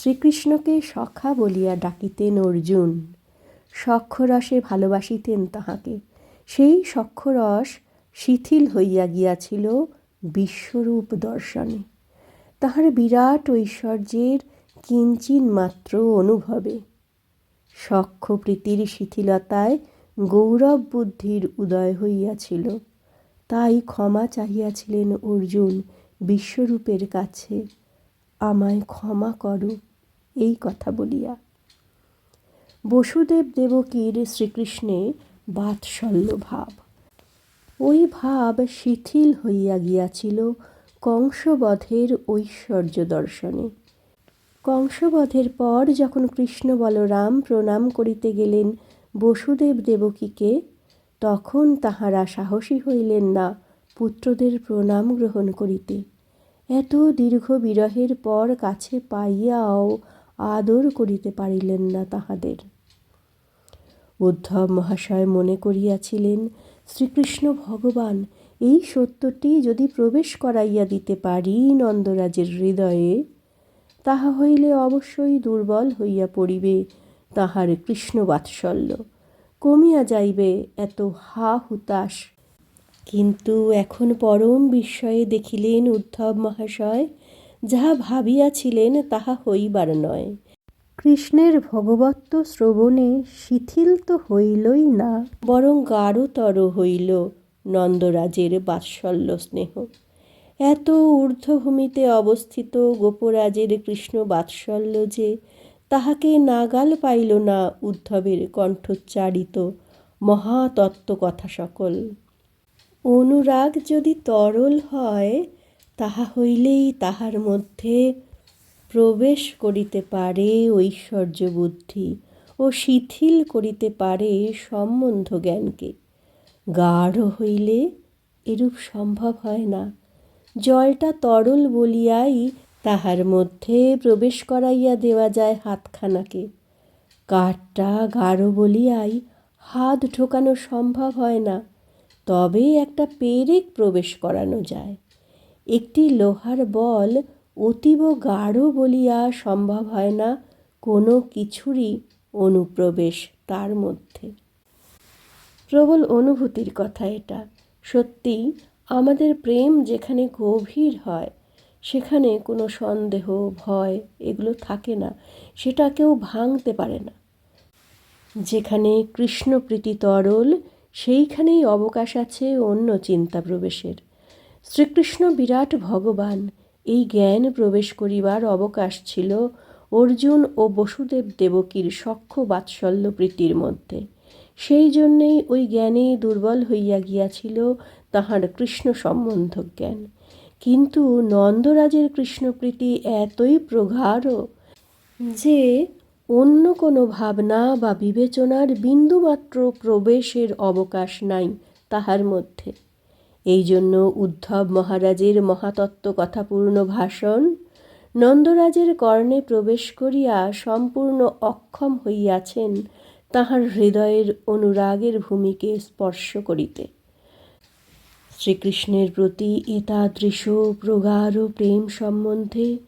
শ্রীকৃষ্ণকে সখা বলিয়া ডাকিতেন অর্জুন। সক্ষরসে ভালোবাসিতেন তাহাকে। সেই সক্ষরস শিথিল হইয়া গিয়াছিল বিশ্বরূপ দর্শনে। তাহার বিরাট ঐশ্বর্যের কিঞ্চিন মাত্র অনুভবে। সখ্য প্রীতির শিথিলতায় গৌরব বুদ্ধির উদয় হইয়াছিল। তাই ক্ষমা চাহিয়াছিলেন অর্জুন বিশ্বরূপের কাছে। আমায় ক্ষমা করো। এই কথা বলিয়া। বসুদেব দেবকীর শ্রীকৃষ্ণে বাৎসল্য ভাব। ওই ভাব শিথিল হইয়া গিয়াছিল কংসবধের ঐশ্বর্য দর্শনে। কংসবধের পর যখন কৃষ্ণ বলরাম প্রণাম করিতে গেলেন বসুদেব দেবকীকে, তখন তাহারা সাহসী হইলেন না পুত্রদের প্রণাম গ্রহণ করিতে। এত দীর্ঘ বিরহের পর কাছে পাইয়াও আদর করিতে পারিলেন না তাহাদের। উদ্ধব মহাশয় মনে করিয়াছিলেন, শ্রীকৃষ্ণ ভগবান, এই সত্যটি যদি প্রবেশ করাইয়া দিতে পারি নন্দরাজের হৃদয়ে, তাহা হইলে অবশ্যই দুর্বল হইয়া পড়িবে তাহার কৃষ্ণ বাৎসল্য। কমিয়া যাইবে এত হা হুতাশ। কিন্তু এখন পরম বিস্ময়ে দেখিলেন উদ্ধব মহাশয় যাহা ভাবিয়াছিলেন তাহা হইবার নয়। কৃষ্ণের ভগবত্ব শ্রবণে শিথিল তো হইলই না। বরং গাঢ়তর হইল নন্দরাজের বাৎসল্য স্নেহ। এত ঊর্ধ্বভূমিতে অবস্থিত গোপরাজের কৃষ্ণ বাৎসল্য যে তাহাকে নাগাল পাইল না উদ্ধবের কণ্ঠোচ্চারিত মহাতত্ত্ব কথা সকল। অনুরাগ যদি তরল হয় তাহা হইলেই তাহার মধ্যে প্রবেশ করিতে পারে ঐশ্বর্য বুদ্ধি ও শিথিল করিতে পারে সম্বন্ধ জ্ঞানকে গাঢ় হইলে এরূপ সম্ভব হয় না। জলটা তরল বলিয়াই তাহার মধ্যে প্রবেশ করাইয়া দেওয়া যায় হাতখানাকে। কাঠটা গাঢ় বলিয়াই হাত ঢোকানো সম্ভব হয় না, তবে একটা পেরেক প্রবেশ করানো যায়। একটি লোহার বল অতীব গাঢ় বলিয়া সম্ভব হয় না কোনো কিছুরই অনুপ্রবেশ তার মধ্যে। প্রবল অনুভূতির কথা এটা। সত্যি আমাদের প্রেম যেখানে গভীর হয়, সেখানে কোনো সন্দেহ, ভয় এগুলো থাকে না, সেটা কেউ ভাঙতে পারে না। যেখানে কৃষ্ণপ্রীতি তরল, সেইখানেই অবকাশ আছে অন্য চিন্তা প্রবেশের। শ্রীকৃষ্ণ বিরাট ভগবান, এই জ্ঞান প্রবেশ করিবার অবকাশ ছিল অর্জুন ও বসুদেব দেবকীর সখ্য বাৎসল্য প্রীতির মধ্যে। সেই জন্যেই ওই জ্ঞানে দুর্বল হইয়া গিয়াছিল তাহার কৃষ্ণ সম্বন্ধ জ্ঞান। কিন্তু নন্দরাজের কৃষ্ণপ্রীতি এতই প্রগাঢ় যে অন্য কোনো ভাবনা বা বিবেচনার বিন্দুমাত্র প্রবেশের অবকাশ নাই তাহার মধ্যে। এই জন্য উদ্ধব মহারাজের মহাতত্ত্ব কথাপূর্ণ ভাষণ নন্দরাজের কর্ণে প্রবেশ করিয়া সম্পূর্ণ অক্ষম হইয়াছেন তাহার হৃদয়ের অনুরাগের ভূমিকে স্পর্শ করিতে। শ্রীকৃষ্ণের প্রতি এতাদৃশ প্রগাঢ় প্রেম সম্বন্ধে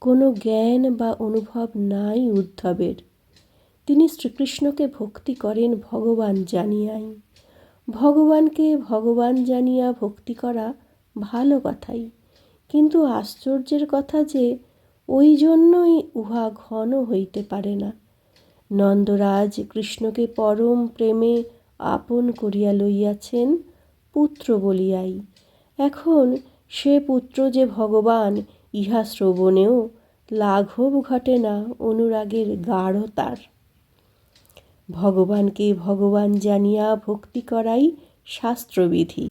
কোনো জ্ঞান বা অনুভব নাই উদ্ধবের। তিনি শ্রীকৃষ্ণকে ভক্তি করেন ভগবান জানিয়াই। ভগবানকে ভগবান জানিয়া ভক্তি করা ভালো কথাই। কিন্তু আশ্চর্যের কথা যে, ওই জন্যই উহা ঘন হইতে পারে না। নন্দরাজ কৃষ্ণকে পরম প্রেমে আপন করিয়া লইয়াছেন পুত্র বলিয়াই। এখন সে পুত্র যে ভগবান, ইহা শ্রবণেও লাঘব ঘটে না অনুরাগের গাঢ়তার। ভগবানকে ভগবান জানিয়া ভক্তি করাই শাস্ত্রবিধি।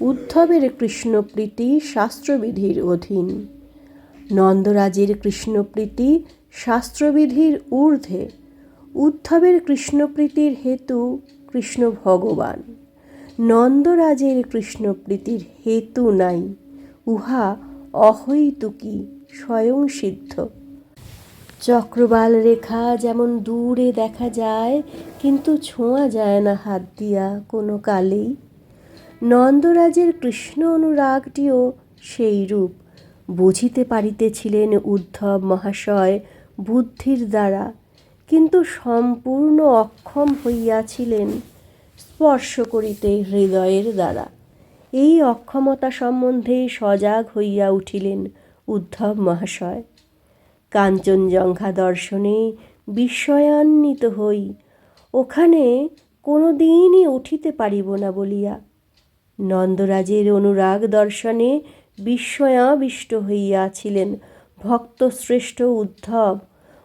উদ্ধবের কৃষ্ণপ্রীতি শাস্ত্রবিধির অধীন। নন্দরাজের কৃষ্ণপ্রীতি শাস্ত্রবিধির ঊর্ধ্বে। উদ্ধবের কৃষ্ণপ্রীতির হেতু কৃষ্ণ ভগবান। নন্দরাজের কৃষ্ণপ্রীতির হেতু নাই, উহা অহৈতুকী, স্বয়ং সিদ্ধ। চক্রবাল রেখা যেমন দূরে দেখা যায়, কিন্তু ছোঁয়া যায় না হাত দিয়া কোনো কালেই। নন্দরাজের কৃষ্ণ অনুরাগটিও সেই রূপ। বুঝিতে পারিতেছিলেন উদ্ধব মহাশয় বুদ্ধির দ্বারা, কিন্তু সম্পূর্ণ অক্ষম হইয়াছিলেন স্পর্শ করিতে হৃদয়ের দ্বারা। এই অক্ষমতা সম্বন্ধে সজাগ হইয়া উঠিলেন উদ্ধব মহাশয়। কাঞ্চনজঙ্ঘা দর্শনে বিস্ময়ান্বিত হই। ওখানে কোনো দিনই উঠিতে পারিব না বলিয়া। নন্দরাজের অনুরাগ দর্শনে বিস্ময়াবিষ্ট হইয়াছিলেন ভক্তশ্রেষ্ঠ উদ্ধব।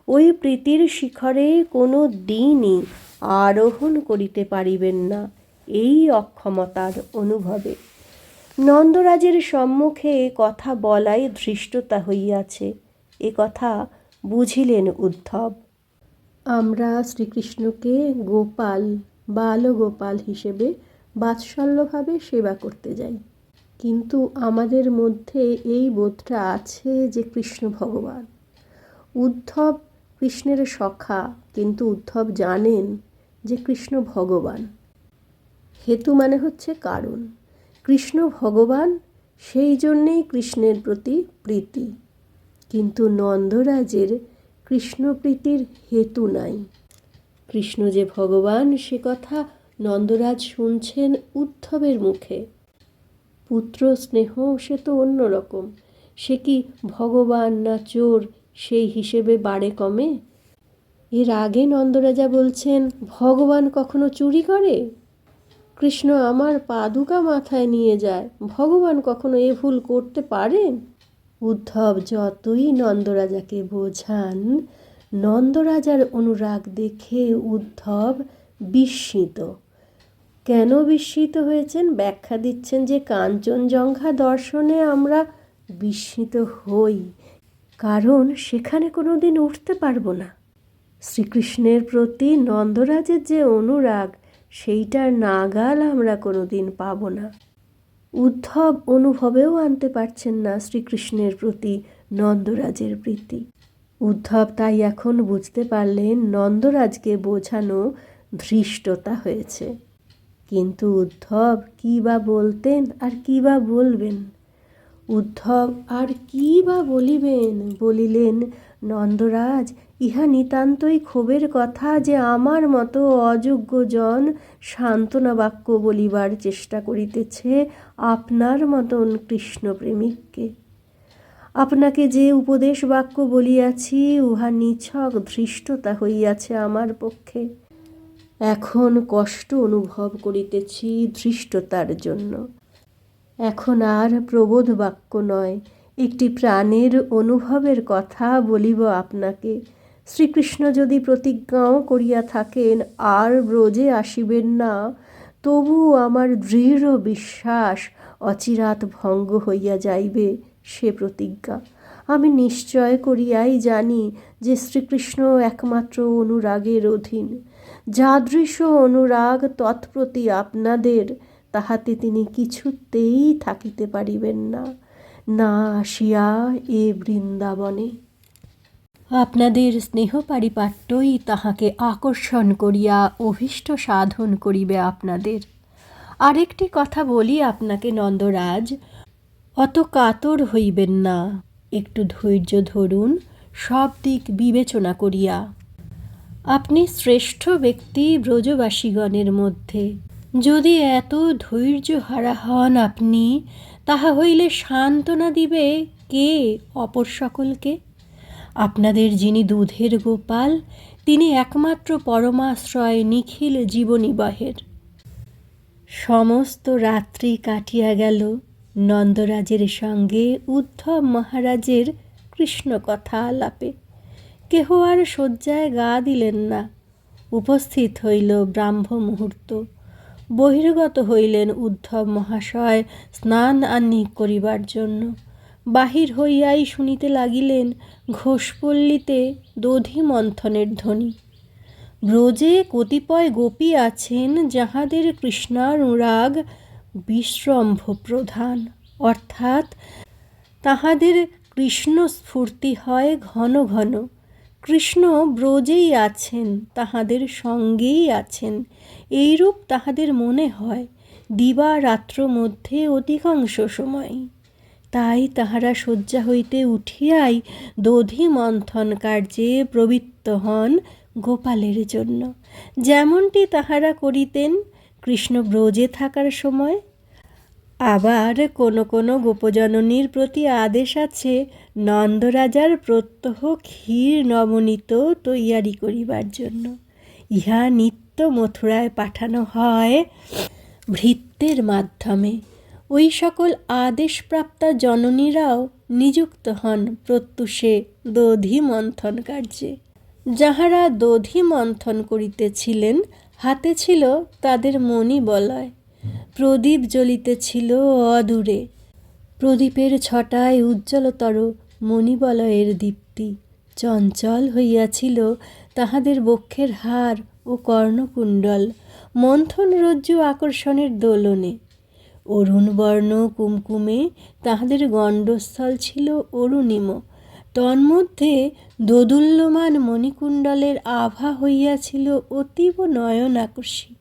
ওই প্রীতির শিখরে কোনো দিনই আরোহণ করিতে পারিবেন না এই অক্ষমতার অনুভবে। নন্দরাজের সম্মুখে কথা বলাই ধৃষ্টতা হইয়াছে। এ কথা বুঝিলেন উদ্ধব। আমরা শ্রীকৃষ্ণকে গোপাল, বালগোপাল হিসেবে বাৎসল্যভাবে সেবা করতে যাই। কিন্তু আমাদের মধ্যে এই বোধটা আছে যে কৃষ্ণ ভগবান। উদ্ধব কৃষ্ণের সখা, কিন্তু উদ্ধব জানেন যে কৃষ্ণ ভগবান। হেতু মানে হচ্ছে কারণ। কৃষ্ণ ভগবান, সেই জন্যেই কৃষ্ণের প্রতি প্রীতি। নন্দরাজের কৃষ্ণপ্রীতির হেতু নাই। কৃষ্ণ যে ভগবান, সে কথা নন্দরাজ শুনছেন উদ্ধবের মুখে। পুত্র স্নেহ, সে তো অন্যরকম সে কি ভগবান না চোর, সেই হিসেবে বাড়ে কমে? এর আগে নন্দরাজা বলছেন, ভগবান কখনো চুরি করে? কৃষ্ণ আমার পাদুকা মাথায় নিয়ে যায়। ভগবান কখনো এ ভুল করতে পারেন? উদ্ধব যতই নন্দরাজাকে বোঝান, নন্দরাজার অনুরাগ দেখে উদ্ধব বিস্মিত। কেন বিস্মিত হয়েছেন? ব্যাখ্যা দিচ্ছেন যে কাঞ্চনজঙ্ঘা দর্শনে আমরা বিস্মিত হই, কারণ সেখানে কোনো দিন উঠতে পারব না। শ্রীকৃষ্ণের প্রতি নন্দরাজের যে অনুরাগ, সেইটার নাগাল আমরা কোনো দিন পাবো না। উদ্ধব অনুভবেও আনতে পারছেন না শ্রীকৃষ্ণের প্রতি নন্দরাজের প্রীতি। উদ্ধব তাই এখন বুঝতে পারলেন নন্দরাজকে বোঝানো ধৃষ্টতা হয়েছে। কিন্তু উদ্ধব কী বা বলতেন আর কী বা বলবেন? উদ্ধব, আর কি বা বলিবেন? বলিলেন নন্দরাজ, ইহা নিতান্তই ক্ষোভের কথা যে আমার মতো অযোগ্য জন সান্ত্বনা বাক্য বলিবার চেষ্টা করিতেছে আপনার মতন কৃষ্ণপ্রেমিককে। আপনাকে যে উপদেশ বাক্য বলিয়াছি, উহা নিছক ধৃষ্টতা হইয়াছে আমার পক্ষে। এখন কষ্ট অনুভব করিতেছি ধৃষ্টতার জন্য। এখন আর প্রবোধ বাক্য নয়। একটি প্রাণের অনুভবের কথা বলিব আপনাকে। শ্রীকৃষ্ণ যদি প্রতিজ্ঞাও করিয়া থাকেন, আর ব্রজে আসিবেন না তবু আমার দৃঢ় বিশ্বাস অচিরাত ভঙ্গ হইয়া যাইবে সে প্রতিজ্ঞা। আমি নিশ্চয় করিয়াই জানি যে শ্রীকৃষ্ণ একমাত্র অনুরাগের অধীন। যাদৃশ অনুরাগ তৎপ্রতি আপনাদের তাহাতে তিনি কিছুতেই থাকিতে পারিবেন না। না আসিয়া এ বৃন্দাবনে। আপনাদের স্নেহ পারিপাট্যই তাহাকে আকর্ষণ করিয়া অভীষ্ট সাধন করিবে আপনাদের। আরেকটি কথা বলি আপনাকে নন্দরাজ, অত কাতর হইবেন না। একটু ধৈর্য ধরুন, সব দিক বিবেচনা করিয়া। আপনি শ্রেষ্ঠ ব্যক্তি ব্রজবাসীগণের মধ্যে। যদি এত ধৈর্য হারা হন আপনি, তাহা হইলে সান্ত্বনা দিবে কে অপর সকলকে? আপনাদের যিনি দুধের গোপাল, তিনি একমাত্র পরমাশ্রয় নিখিল জীবনিবাহের। সমস্ত রাত্রি কাটিয়া গেল, নন্দরাজের সঙ্গে উদ্ধব মহারাজের কৃষ্ণ কথা আলাপে কেহ আর শয্যায় গা দিলেন না। উপস্থিত হইল ব্রাহ্ম মুহূর্ত বহির্গত হইলেন উদ্ধব মহাশয় স্নান আনি করিবার জন্য। বাহির হইয়াই শুনিতে লাগিলেন ঘোষপল্লীতে দধি মন্থনের ধ্বনি। ব্রজে কতিপয় গোপী আছেন যাহাদের কৃষ্ণানুরাগ বিশ্রম্ভ প্রধান অর্থাৎ তাহাদের কৃষ্ণ স্ফূর্তি হয় ঘন ঘন। কৃষ্ণ ব্রজেই আছেন, তাহাদের সঙ্গেই আছেন। এইরূপ তাহাদের মনে হয়, দিবা রাত্র মধ্যে অধিকাংশ সময়। তাই তাহারা শয্যা হইতে উঠিয়াই দধি মন্থন কার্যে প্রবৃত্ত হন গোপালের জন্য। যেমনটি তাহারা করিতেন, কৃষ্ণ ব্রজে থাকার সময়। আবার কোনো কোনো গোপজননীর প্রতি আদেশ আছে নন্দরাজার প্রত্যহ ক্ষীর নবনীত তৈয়ারি করিবার জন্য। ইহা নিত্য মথুরায় পাঠানো হয় ভৃত্যের মাধ্যমে। ওই সকল আদেশপ্রাপ্তা জননীরাও নিযুক্ত হন প্রত্যুষে দধি মন্থন কার্যে। যাহারা দধি মন্থন করিতেছিলেন, হাতে ছিল তাদের মণি বলয়। প্রদীপ জ্বলিতেছিল অদূরে। প্রদীপের ছটায় উজ্জ্বলতর মণিবলয়ের দীপ্তি চঞ্চল হইয়াছিল তাহাদের বক্ষের হার ও কর্ণকুণ্ডল, মন্থন রজ্জু আকর্ষণের দোলনে। অরুণবর্ণ কুমকুমে তাহাদের গণ্ডস্থল ছিল অরুণিম। তন্মধ্যে দোদুল্যমান মণিকুণ্ডলের আভা হইয়াছিল অতীব নয়ন আকর্ষী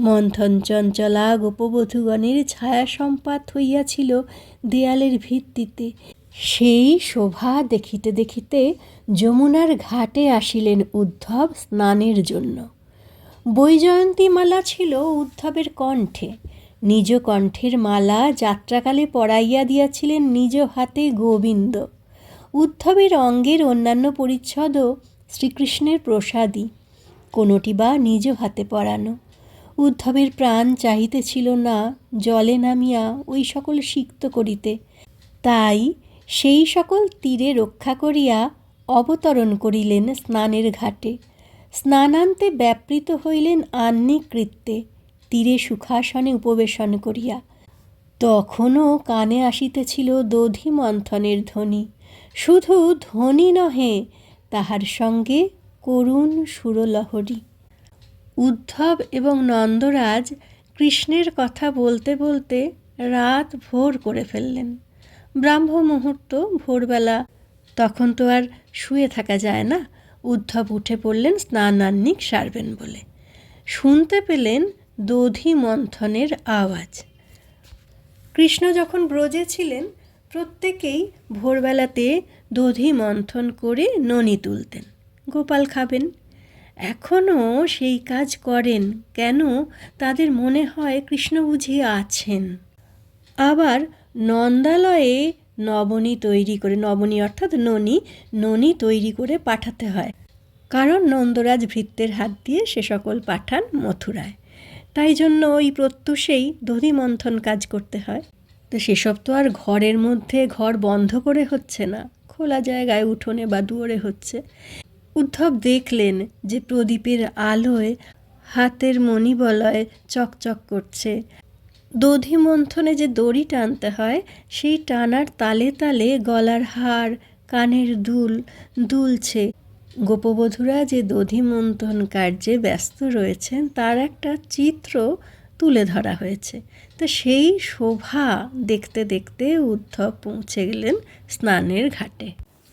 মন্থন চঞ্চলা গোপবধূগণের ছায়া সম্পাত হইয়াছিল দেয়ালের ভিত্তিতে। সেই শোভা দেখিতে দেখিতে যমুনার ঘাটে আসিলেন উদ্ধব স্নানের জন্য। বৈজয়ন্তী মালা ছিল উদ্ধবের কণ্ঠে। নিজ কণ্ঠের মালা যাত্রাকালে পরাইয়া দিয়াছিলেন নিজ হাতে গোবিন্দ। উদ্ধবের অঙ্গের অন্যান্য পরিচ্ছদও শ্রীকৃষ্ণের প্রসাদী কোনোটি বা নিজ হাতে পরানো। উদ্ধবের প্রাণ চাহিতেছিল না, জলে নামিয়া ওই সকল সিক্ত করিতে। তাই সেই সকল তীরে রক্ষা করিয়া অবতরণ করিলেন স্নানের ঘাটে। স্নানান্তে ব্যাপৃত হইলেন আহ্নিক কৃত্যে, তীরে সুখাসনে উপবেশন করিয়া। তখনও কানে আসিতেছিল দধি মন্থনের ধ্বনি। শুধু ধ্বনি নহে, তাহার সঙ্গে করুণ সুরলহরী। উদ্ধব এবং নন্দরাজ কৃষ্ণের কথা বলতে বলতে রাত ভোর করে ফেললেন। ব্রাহ্ম মুহূর্ত, ভোরবেলা। তখন তো আর শুয়ে থাকা যায় না। উদ্ধব উঠে পড়লেন স্নানান্নিক সারবেন বলে। শুনতে পেলেন দধি মন্থনের আওয়াজ। কৃষ্ণ যখন ব্রজে ছিলেন, প্রত্যেকেই ভোরবেলাতে দধি মন্থন করে ননি তুলতেন। গোপাল খাবেন। এখনও সেই কাজ করেন, কেন তাদের মনে হয় কৃষ্ণ বুঝি আছেন। আবার নন্দালয়ে নবনী তৈরি করে, নবনী অর্থাৎ ননী ননী তৈরি করে পাঠাতে হয়। কারণ নন্দরাজ ভৃত্যের হাত দিয়ে সে সকল পাঠান মথুরায়। তাই জন্য ওই প্রত্যুষেই দধি মন্থন কাজ করতে হয়। তো সেসব তো আর ঘরের মধ্যে ঘর বন্ধ করে হচ্ছে না। খোলা জায়গায় উঠোনে বা দুয়ারে হচ্ছে। উদ্ধব দেখলেন যে প্রদীপের আলোয় হাতের মণিবলয় চকচক করছে। দধি মন্থনে যে দড়ি টানতে হয়, সেই টানার তালে তালে গলার হার, কানের দুল দুলছে। গোপবধূরা যে দধি মন্থন কার্যে ব্যস্ত রয়েছেন, তার একটা চিত্র তুলে ধরা হয়েছে। তো সেই শোভা দেখতে দেখতে উদ্ধব পৌঁছে গেলেন স্নানের ঘাটে।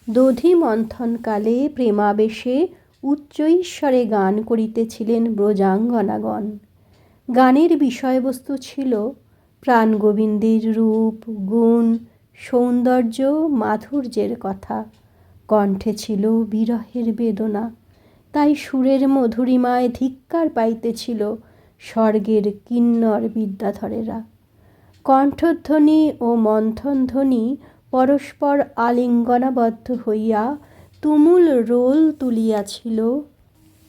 দধি মন্থনকালে প্রেমাবেশে উচ্চৈশ্বরে গান করিতেছিলেন ব্রজাঙ্গনাগণ। গানের বিষয়বস্তু ছিল প্রাণগোবিন্দের রূপ, গুণ, সৌন্দর্য, মাধুর্যের কথা। কণ্ঠে ছিল বিরহের বেদনা। তাই সুরের মধুরিমায় ধিক্কার পাইতেছিল স্বর্গের কিন্নর বিদ্যাধরেরা। কণ্ঠধ্বনি ও মন্থনধ্বনি পরস্পর আলিঙ্গনাবদ্ধ হইয়া তুমুল রোল তুলিয়াছিল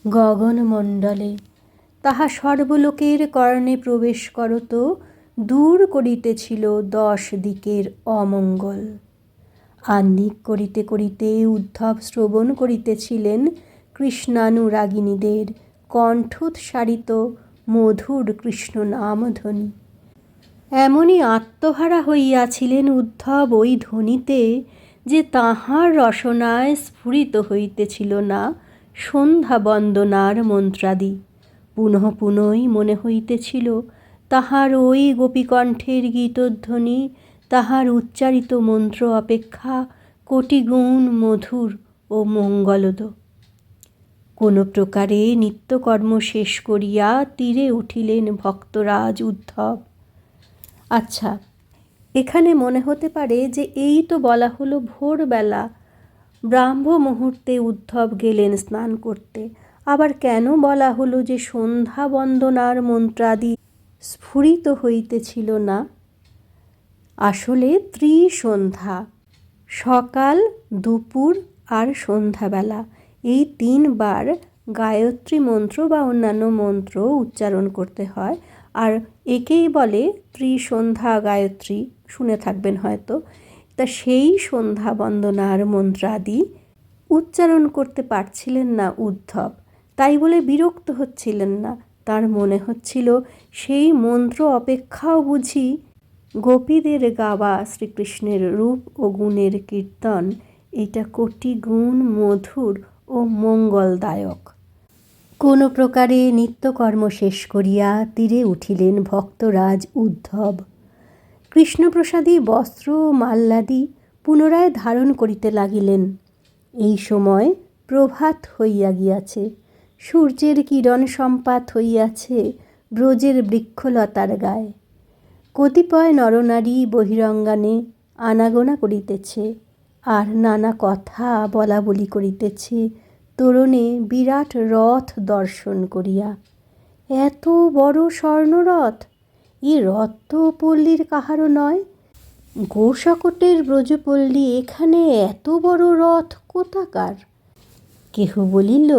গগনমণ্ডলে। তাহা সর্বলোকের কর্ণে প্রবেশ করত, দূর করিতেছিল দশ দিকের অমঙ্গল। আহ্নিক করিতে করিতে উদ্ধব শ্রবণ করিতেছিলেন কৃষ্ণানুরাগিনীদের কণ্ঠোৎসারিত মধুর কৃষ্ণ নামধ্বনি। এমনই আত্মহারা হইয়াছিলেন উদ্ধব ওই ধ্বনিতে যে তাহার রসনায় স্ফুরিত হইতেছিল না সন্ধ্যা বন্দনার মন্ত্রাদি। পুনঃ পুনঃই মনে হইতেছিল, তাহার ওই গোপীকণ্ঠের গীতধ্বনি, তাহার উচ্চারিত মন্ত্র অপেক্ষা কোটিগুণ মধুর ও মঙ্গলদ। কোনো প্রকারে নিত্যকর্ম শেষ করিয়া তীরে উঠিলেন ভক্তরাজ উদ্ধব। আচ্ছা এখানে মনে হতে পারে যে এই তো বলা হলো ভোরবেলা। ব্রাহ্ম মুহূর্তে উদ্ধব গেলেন স্নান করতে। আবার কেন বলা হলো যে সন্ধ্যা বন্দনার মন্ত্রাদি স্ফুরিত হইতেছিল না? আসলে ত্রিসন্ধ্যা, সকাল, দুপুর আর সন্ধ্যাবেলা এই তিনবার গায়ত্রী মন্ত্র বা অন্যান্য মন্ত্র উচ্চারণ করতে হয় আর একেই বলে ত্রিসন্ধ্যা গায়ত্রী, শুনে থাকবেন হয়তো। তা সেই সন্ধ্যা বন্দনার মন্ত্রাদি উচ্চারণ করতে পারছিলেন না উদ্ধব। তাই বলে বিরক্ত হচ্ছিলেন না। তার মনে হচ্ছিল সেই মন্ত্র অপেক্ষাও বুঝি গোপীদের গাওয়া শ্রীকৃষ্ণের রূপ ও গুণের কীর্তন। এটা কোটি গুণ মধুর ও মঙ্গলদায়ক। কোনো প্রকারে নিত্যকর্ম শেষ করিয়া তীরে উঠিলেন ভক্তরাজ উদ্ধব। কৃষ্ণপ্রসাদী বস্ত্র মাল্লাদি পুনরায় ধারণ করিতে লাগিলেন। এই সময় প্রভাত হইয়া গিয়াছে। সূর্যের কিরণ সম্পাত হইয়াছে ব্রজের বৃক্ষলতার গায়ে। কতিপয় নরনারী বহিরঙ্গানে আনাগোনা করিতেছে, আর নানা কথা বলা বলি করিতেছে, তোরণে বিরাট রথ দর্শন করিয়া। এত বড় স্বর্ণরথ? এ রথ তো পল্লীর কাহারও নয়। গোশকটের ব্রজপল্লী এখানে এত বড় রথ কোথাকার? কেহ বলিল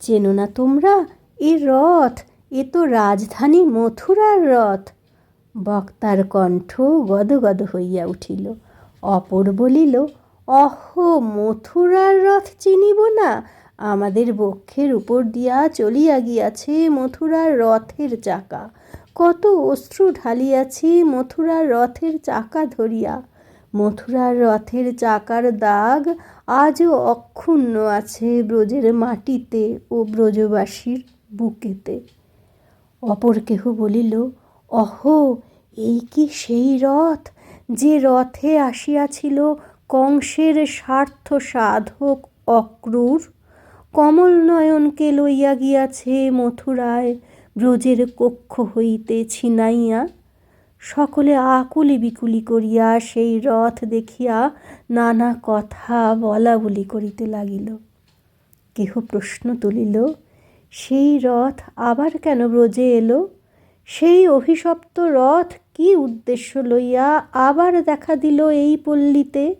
চেনো না তোমরা? এ রথ, এ তো রাজধানী মথুরার রথ। বক্তার কণ্ঠ গদগদ হইয়া উঠিল। অপর বলিল, অহ, মথুরার রথ চিনিব না? আমাদের বক্ষের উপর দিয়া চলিয়া গিয়াছে মথুরার রথের চাকা। কত অশ্রু ঢালিয়াছি মথুরার রথের চাকা ধরিয়া। মথুরার রথের চাকার দাগ আজও অক্ষুণ্ণ আছে ব্রজের মাটিতে ও ব্রজবাসীর বুকেতে। অপর কেহ বলিল, অহ, এই কি সেই রথ? যে রথে আসিয়াছিল কংসের স্বার্থ সাধক অক্রূর? কমল নয়নকে লইয়া গিয়াছে মথুরায় ব্রজের কক্ষ হইতে ছিনাইয়া সকলে আকুলি বিকুলি করিয়া সেই রথ দেখিয়া নানা কথা বলা বলি করিতে লাগিল। কেহ প্রশ্ন তুলিল, সেই রথ আবার কেন ব্রজে এলো? সেই অভিশপ্ত রথ কি উদ্দেশ্য লইয়া আবার দেখা দিল এই পল্লীতে?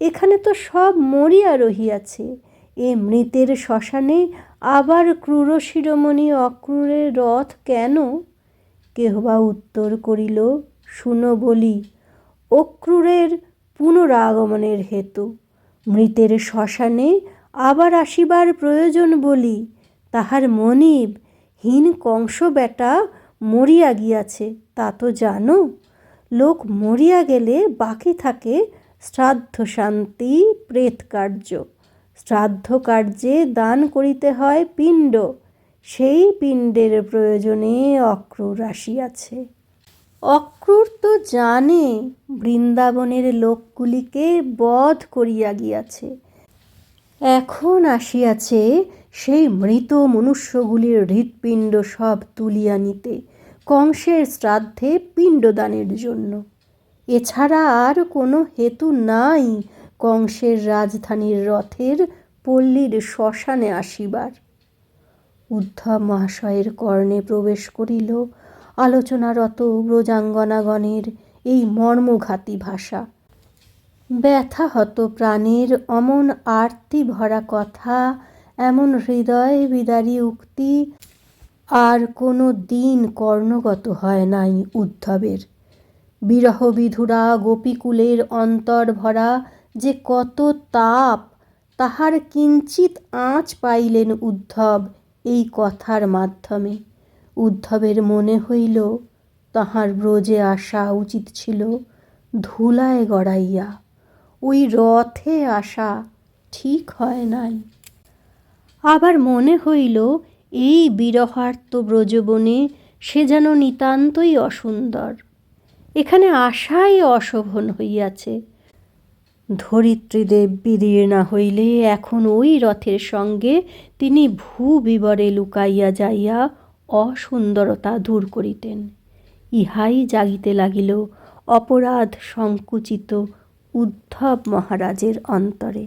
এখানে তো সব মরিয়া রহিয়াছে। এ মৃতের শ্মশানে আবার ক্রূর শিরোমণি অক্রূরের রথ কেন? কেহ বা উত্তর করিল, শুনো বলি, অক্রূরের পুনরাগমনের হেতু, মৃতের শ্মশানে আবার আসিবার প্রয়োজন বলি, তাহার মনিব হীন কংস বেটা মরিয়া গিয়াছে, তা তো জানো, লোক মরিয়া গেলে বাকি থাকে শ্রাদ্ধ শান্তি, প্রেত কার্য, শ্রাদ্ধ কার্যে দান করিতে হয় পিণ্ড সেই পিণ্ডের প্রয়োজনে অক্রূর আসিয়াছে। অক্রূর তো জানে বৃন্দাবনের লোকগুলিকে বধ করিয়া গিয়াছে। এখন আসিয়াছে সেই মৃত মনুষ্যগুলির হৃৎপিণ্ড সব তুলিয়া নিতে, কংসের শ্রাদ্ধে পিণ্ডদানের জন্য। এছাড়া আর কোনো হেতু নাই কংসের রাজধানীর রথের পল্লীর শ্মশানে আসিবার। উদ্ধব মহাশয়ের কর্ণে প্রবেশ করিল। আলোচনারত ব্রজাঙ্গনাগণের এই মর্মঘাতী ভাষা। ব্যথাহত প্রাণের অমন আরতি ভরা কথা, এমন হৃদয় বিদারী উক্তি, আর কোনো দিন কর্ণগত হয় নাই উদ্ধবের। বিরহবিধুরা গোপীকুলের অন্তর ভরা যে কত তাপ, তাহার কিঞ্চিত আঁচ পাইলেন উদ্ধব এই কথার মাধ্যমে উদ্ধবের মনে হইল, তাহার ব্রজে আসা উচিত ছিল ধুলায় গড়াইয়া। ওই রথে আসা ঠিক হয় নাই। আবার মনে হইল, এই বিরহার্ত ব্রজবনে সে যেন নিতান্তই অসুন্দর। এখানে আশাই অশোভন হইয়াছে। ধরিত্রীদেব বিদীর্ণা হইলে এখন ওই রথের সঙ্গে তিনি ভূ বিবরে লুকাইয়া যাইয়া অসুন্দরতা দূর করিতেন। ইহাই জাগিতে লাগিল অপরাধ সংকুচিত উদ্ধব মহারাজের অন্তরে।